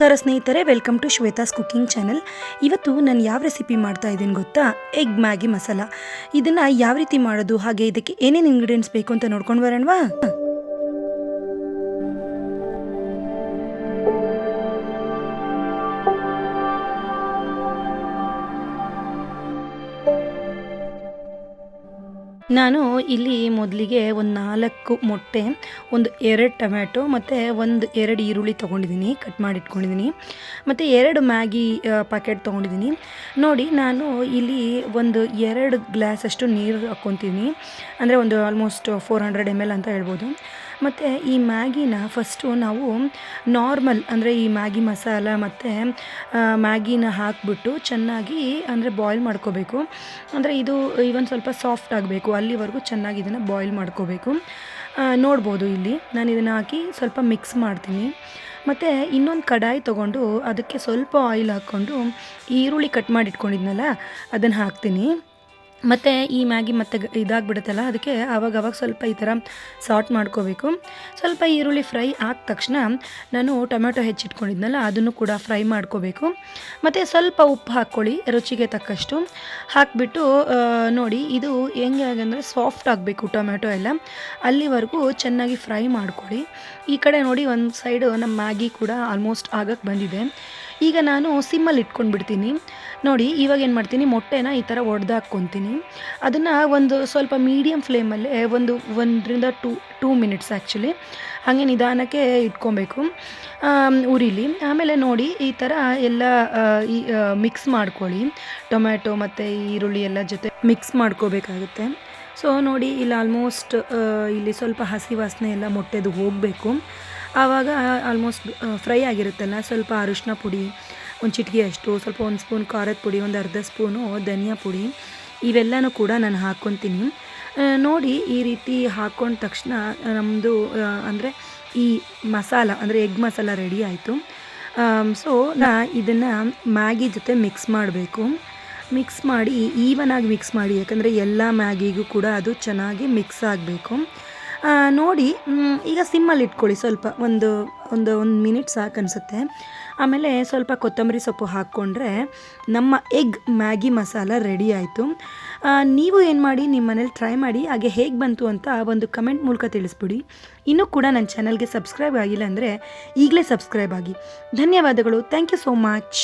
ನಮಸ್ಕಾರ ಸ್ನೇಹಿತರೆ, welcome to Shweta's cooking channel. ಇವತ್ತು ನಾನು ಯಾವ ರೆಸಿಪಿ ಮಾಡ್ತಾ ಇದ್ದೀನಿ ಗೊತ್ತಾ? Egg Maggi masala. ಇದನ್ನು ಯಾವ ರೀತಿ ಮಾಡೋದು, ಹಾಗೆ ಇದಕ್ಕೆ ಏನೇನು ಇಂಗ್ರೀಡಿಯೆಂಟ್ಸ್ ಬೇಕು ಅಂತ ನೋಡ್ಕೊಂಡು ಬರೋಣವಾ? ನಾನು ಇಲ್ಲಿ ಮೊದಲಿಗೆ ಒಂದು ನಾಲ್ಕು ಮೊಟ್ಟೆ, ಒಂದು ಎರಡು ಟೊಮ್ಯಾಟೊ, ಮತ್ತು ಒಂದು ಎರಡು ಈರುಳ್ಳಿ ತೊಗೊಂಡಿದ್ದೀನಿ, ಕಟ್ ಮಾಡಿಟ್ಕೊಂಡಿದ್ದೀನಿ. ಮತ್ತು ಎರಡು ಮ್ಯಾಗಿ ಪ್ಯಾಕೆಟ್ ತೊಗೊಂಡಿದ್ದೀನಿ. ನೋಡಿ, ನಾನು ಇಲ್ಲಿ ಒಂದು ಎರಡು ಗ್ಲಾಸಷ್ಟು ನೀರು ಹಾಕ್ಕೊತೀನಿ. ಅಂದರೆ ಒಂದು almost four hundred M L ಅಂತ ಹೇಳ್ಬೋದು. ಮತ್ತು ಈ ಮ್ಯಾಗಿನ ಫಸ್ಟು ನಾವು ನಾರ್ಮಲ್ ಅಂದರೆ ಈ ಮ್ಯಾಗಿ ಮಸಾಲ ಮತ್ತು ಮ್ಯಾಗಿನ ಹಾಕಿಬಿಟ್ಟು ಚೆನ್ನಾಗಿ ಅಂದರೆ ಬಾಯ್ಲ್ ಮಾಡ್ಕೋಬೇಕು. ಅಂದರೆ ಇದು ಇವನ್ ಸ್ವಲ್ಪ ಸಾಫ್ಟ್ ಆಗಬೇಕು. ಅಲ್ಲಿವರೆಗೂ ಚೆನ್ನಾಗಿ ಇದನ್ನು ಬಾಯ್ಲ್ ಮಾಡ್ಕೋಬೇಕು. ನೋಡ್ಬೋದು ಇಲ್ಲಿ. ನಾನು ಇದನ್ನು ಹಾಕಿ ಸ್ವಲ್ಪ ಮಿಕ್ಸ್ ಮಾಡ್ತೀನಿ. ಮತ್ತು ಇನ್ನೊಂದು ಕಡಾಯಿ ತೊಗೊಂಡು ಅದಕ್ಕೆ ಸ್ವಲ್ಪ ಆಯಿಲ್ ಹಾಕ್ಕೊಂಡು ಈರುಳ್ಳಿ ಕಟ್ ಮಾಡಿಟ್ಕೊಂಡಿದ್ನಲ್ಲ, ಅದನ್ನು ಹಾಕ್ತೀನಿ. ಮತ್ತು ಈ ಮ್ಯಾಗಿ ಮತ್ತೆ ಇದಾಗ್ಬಿಡುತ್ತಲ್ಲ, ಅದಕ್ಕೆ ಆವಾಗ ಅವಾಗ ಸ್ವಲ್ಪ ಈ ಥರ ಸಾಟ್ ಮಾಡ್ಕೋಬೇಕು. ಸ್ವಲ್ಪ ಈರುಳ್ಳಿ ಫ್ರೈ ಆದ ತಕ್ಷಣ ನಾನು ಟೊಮೆಟೊ ಹೆಚ್ಚಿಟ್ಕೊಂಡಿದ್ನಲ್ಲ, ಅದನ್ನು ಕೂಡ ಫ್ರೈ ಮಾಡ್ಕೋಬೇಕು. ಮತ್ತು ಸ್ವಲ್ಪ ಉಪ್ಪು ಹಾಕ್ಕೊಳ್ಳಿ, ರುಚಿಗೆ ತಕ್ಕಷ್ಟು. ಹಾಕಿಬಿಟ್ಟು ನೋಡಿ, ಇದು ಹೆಂಗೆ ಅಂದರೆ ಸಾಫ್ಟ್ ಆಗಬೇಕು ಟೊಮೆಟೊ ಎಲ್ಲ. ಅಲ್ಲಿವರೆಗೂ ಚೆನ್ನಾಗಿ ಫ್ರೈ ಮಾಡ್ಕೊಳ್ಳಿ. ಈ ಕಡೆ ನೋಡಿ, ಒಂದು ಸೈಡು ನಮ್ಮ ಮ್ಯಾಗಿ ಕೂಡ ಆಲ್ಮೋಸ್ಟ್ ಆಗಕ್ಕೆ ಬಂದಿದೆ. ಈಗ ನಾನು ಸಿಮ್ಮಲ್ಲಿ ಇಟ್ಕೊಂಡು ಬಿಡ್ತೀನಿ ನೋಡಿ, ಇವಾಗ ಏನು ಮಾಡ್ತೀನಿ, ಮೊಟ್ಟೆನ ಈ ಥರ ಒಡೆದಾಕ್ಕೊತೀನಿ. ಅದನ್ನು ಒಂದು ಸ್ವಲ್ಪ ಮೀಡಿಯಮ್ ಫ್ಲೇಮಲ್ಲೇ, ಒಂದು ಒಂದರಿಂದ ಟೂ ಟೂ ಮಿನಿಟ್ಸ್ ಆ್ಯಕ್ಚುಲಿ ಹಾಗೆ ನಿಧಾನಕ್ಕೆ ಇಟ್ಕೊಬೇಕು. ಉರಿಲಿ. ಆಮೇಲೆ ನೋಡಿ, ಈ ಥರ ಎಲ್ಲ ಈ ಮಿಕ್ಸ್ ಮಾಡ್ಕೊಳ್ಳಿ. ಟೊಮ್ಯಾಟೊ ಮತ್ತು ಈರುಳ್ಳಿ ಎಲ್ಲ ಜೊತೆ ಮಿಕ್ಸ್ ಮಾಡ್ಕೋಬೇಕಾಗುತ್ತೆ. ಸೊ, ನೋಡಿ, ಇಲ್ಲಿ ಆಲ್ಮೋಸ್ಟ್ ಇಲ್ಲಿ ಸ್ವಲ್ಪ ಹಸಿ ವಾಸನೆ ಎಲ್ಲ ಮೊಟ್ಟೆದು ಹೋಗಬೇಕು. ಆವಾಗ ಆಲ್ಮೋಸ್ಟ್ ಫ್ರೈ ಆಗಿರುತ್ತಲ್ಲ, ಸ್ವಲ್ಪ ಅರಿಶಿನ ಪುಡಿ, ಒಂದು ಚಿಟಿಕೆ ಅಷ್ಟು, ಸ್ವಲ್ಪ ಒಂದು ಸ್ಪೂನ್ ಖಾರದ ಪುಡಿ, ಒಂದು ಅರ್ಧ ಸ್ಪೂನು ಧನಿಯಾ ಪುಡಿ, ಇವೆಲ್ಲನೂ ಕೂಡ ನಾನು ಹಾಕ್ಕೊತೀನಿ ನೋಡಿ ಈ ರೀತಿ ಹಾಕ್ಕೊಂಡ ತಕ್ಷಣ ನಮ್ಮದು ಅಂದರೆ ಈ ಮಸಾಲ, ಅಂದರೆ ಎಗ್ ಮಸಾಲ ರೆಡಿ ಆಯಿತು. ಸೊ ನಾ ಇದನ್ನು ಮ್ಯಾಗಿ ಜೊತೆ ಮಿಕ್ಸ್ ಮಾಡಬೇಕು. ಮಿಕ್ಸ್ ಮಾಡಿ ಈವನಾಗಿ ಮಿಕ್ಸ್ ಮಾಡಿ, ಯಾಕಂದರೆ ಎಲ್ಲ ಮ್ಯಾಗಿಗೂ ಕೂಡ ಅದು ಚೆನ್ನಾಗಿ ಮಿಕ್ಸ್ ಆಗಬೇಕು. ನೋಡಿ ಈಗ ಸಿಮ್ಮಲ್ಲಿ ಇಟ್ಕೊಳ್ಳಿ ಸ್ವಲ್ಪ, ಒಂದು ಒಂದು ಒಂದು ಮಿನಿಟ್ ಸಾಕು ಅನಿಸುತ್ತೆ. ಆಮೇಲೆ ಸ್ವಲ್ಪ ಕೊತ್ತಂಬರಿ ಸೊಪ್ಪು ಹಾಕ್ಕೊಂಡ್ರೆ ನಮ್ಮ ಎಗ್ ಮ್ಯಾಗಿ ಮಸಾಲ ರೆಡಿ ಆಯಿತು. ನೀವು ಏನು ಮಾಡಿ ನಿಮ್ಮ ಮನೇಲಿ ಟ್ರೈ ಮಾಡಿ, ಹಾಗೆ ಹೇಗೆ ಬಂತು ಅಂತ ಒಂದು ಕಮೆಂಟ್ ಮೂಲಕ ತಿಳಿಸ್ಬಿಡಿ. ಇನ್ನೂ ಕೂಡ ನನ್ನ ಚಾನಲ್ಗೆ ಸಬ್ಸ್ಕ್ರೈಬ್ ಆಗಿಲ್ಲ ಅಂದರೆ ಈಗಲೇ ಸಬ್ಸ್ಕ್ರೈಬ್ ಆಗಿ. ಧನ್ಯವಾದಗಳು. Thank you so much